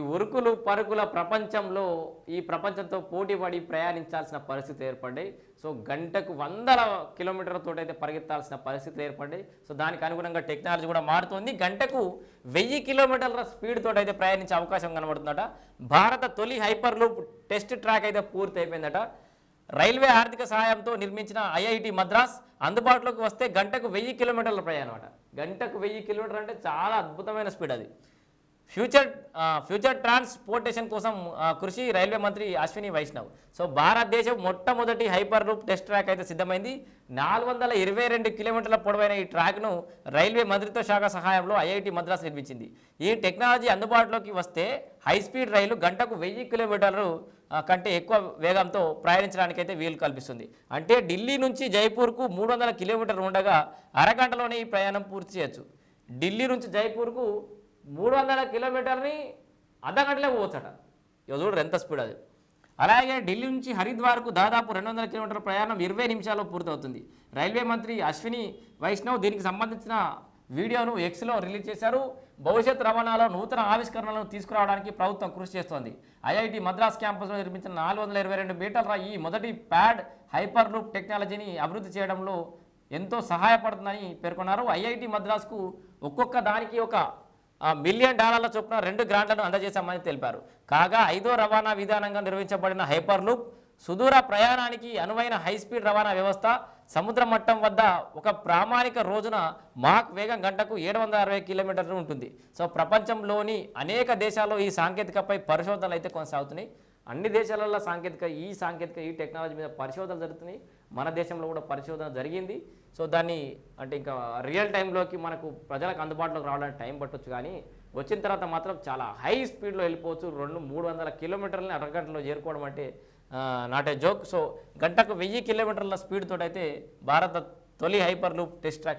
ఈ ఉరుకులు పరుగుల ప్రపంచంలో ఈ ప్రపంచంతో పోటీపడి ప్రయాణించాల్సిన పరిస్థితి ఏర్పడ్డాయి. సో గంటకు వందల కిలోమీటర్ల అయితే పరిగెత్తాల్సిన పరిస్థితి ఏర్పడ్డాయి. సో దానికి అనుగుణంగా టెక్నాలజీ కూడా మారుతోంది. గంటకు వెయ్యి కిలోమీటర్ల స్పీడ్ తోటైతే అయితే ప్రయాణించే అవకాశం కనబడుతుందట. భారత తొలి హైపర్ లూప్ టెస్ట్ ట్రాక్ అయితే పూర్తి అయిపోయిందట. రైల్వే ఆర్థిక సహాయంతో నిర్మించిన ఐఐటి మద్రాస్ అందుబాటులోకి వస్తే గంటకు వెయ్యి కిలోమీటర్ల ప్రయాణం అట. గంటకు వెయ్యి కిలోమీటర్ అంటే చాలా అద్భుతమైన స్పీడ్ అది. ఫ్యూచర్ ఫ్యూచర్ ట్రాన్స్పోర్టేషన్ కోసం కృషి రైల్వే మంత్రి అశ్విని వైష్ణవ్. సో భారతదేశం మొట్టమొదటి హైపర్ రూప్ టెస్ట్ ట్రాక్ అయితే సిద్ధమైంది. నాలుగు వందల ఇరవై రెండు కిలోమీటర్ల పొడవైన ఈ ట్రాక్ను రైల్వే మంత్రిత్వ శాఖ సహాయంలో ఐఐటి మద్రాస్ నిర్మించింది. ఈ టెక్నాలజీ అందుబాటులోకి వస్తే హై స్పీడ్ రైలు గంటకు వెయ్యి కిలోమీటర్లు కంటే ఎక్కువ వేగంతో ప్రయాణించడానికైతే వీలు కల్పిస్తుంది. అంటే ఢిల్లీ నుంచి జైపూర్కు మూడు వందల కిలోమీటర్లు ఉండగా అరగంటలోనే ఈ ప్రయాణం పూర్తి చేయొచ్చు. ఢిల్లీ నుంచి జైపూర్కు మూడు వందల కిలోమీటర్ని అర్ధగంటలే పోవచ్చట. ఇక చూడరు ఎంత స్పీడ్ అది. అలాగే ఢిల్లీ నుంచి హరిద్వార్కు దాదాపు రెండు వందల కిలోమీటర్ల ప్రయాణం ఇరవై నిమిషాల్లో పూర్తవుతుంది. రైల్వే మంత్రి అశ్విని వైష్ణవ్ దీనికి సంబంధించిన వీడియోను ఎక్స్లో రిలీజ్ చేశారు. భవిష్యత్ రవాణాలో నూతన ఆవిష్కరణలను తీసుకురావడానికి ప్రభుత్వం కృషి చేస్తోంది. ఐఐటి మద్రాస్ క్యాంపస్లో నిర్మించిన నాలుగు వందల ఇరవై రెండు మీటర్ల ఈ మొదటి ప్యాడ్ హైపర్ లూప్ టెక్నాలజీని అభివృద్ధి చేయడంలో ఎంతో సహాయపడుతుందని పేర్కొన్నారు. ఐఐటి మద్రాస్కు ఒక్కొక్క దానికి ఒక మిలియన్ డాలర్ల చొప్పున రెండు గ్రాంట్లను అందజేశామని తెలిపారు. కాగా ఐదో రవాణా విధానంగా నిర్వహించబడిన హైపర్ లూప్ సుదూర ప్రయాణానికి అనువైన హై స్పీడ్ రవాణా వ్యవస్థ సముద్ర మట్టం వద్ద ఒక ప్రామాణిక రోజున మాక్ వేగం గంటకు ఏడు వందల అరవై కిలోమీటర్లు ఉంటుంది. సో ప్రపంచంలోని అనేక దేశాల్లో ఈ సాంకేతికపై పరిశోధనలు అయితే కొనసాగుతున్నాయి. అన్ని దేశాలలో సాంకేతిక ఈ సాంకేతిక ఈ టెక్నాలజీ మీద పరిశోధనలు జరుగుతున్నాయి. మన దేశంలో కూడా పరిశోధన జరిగింది. సో దాన్ని అంటే ఇంకా రియల్ టైంలోకి మనకు ప్రజలకు అందుబాటులోకి రావడానికి టైం పట్టొచ్చు కానీ వచ్చిన తర్వాత మాత్రం చాలా హై స్పీడ్లో వెళ్ళిపోవచ్చు. రెండు మూడు వందల కిలోమీటర్లని అరగంటలో చేరుకోవడం అంటే నాట్ ఏ జోక్. సో గంటకు వెయ్యి కిలోమీటర్ల స్పీడ్ అయితే భారత తొలి హైపర్ లూప్ టెస్ట్ ట్రాక్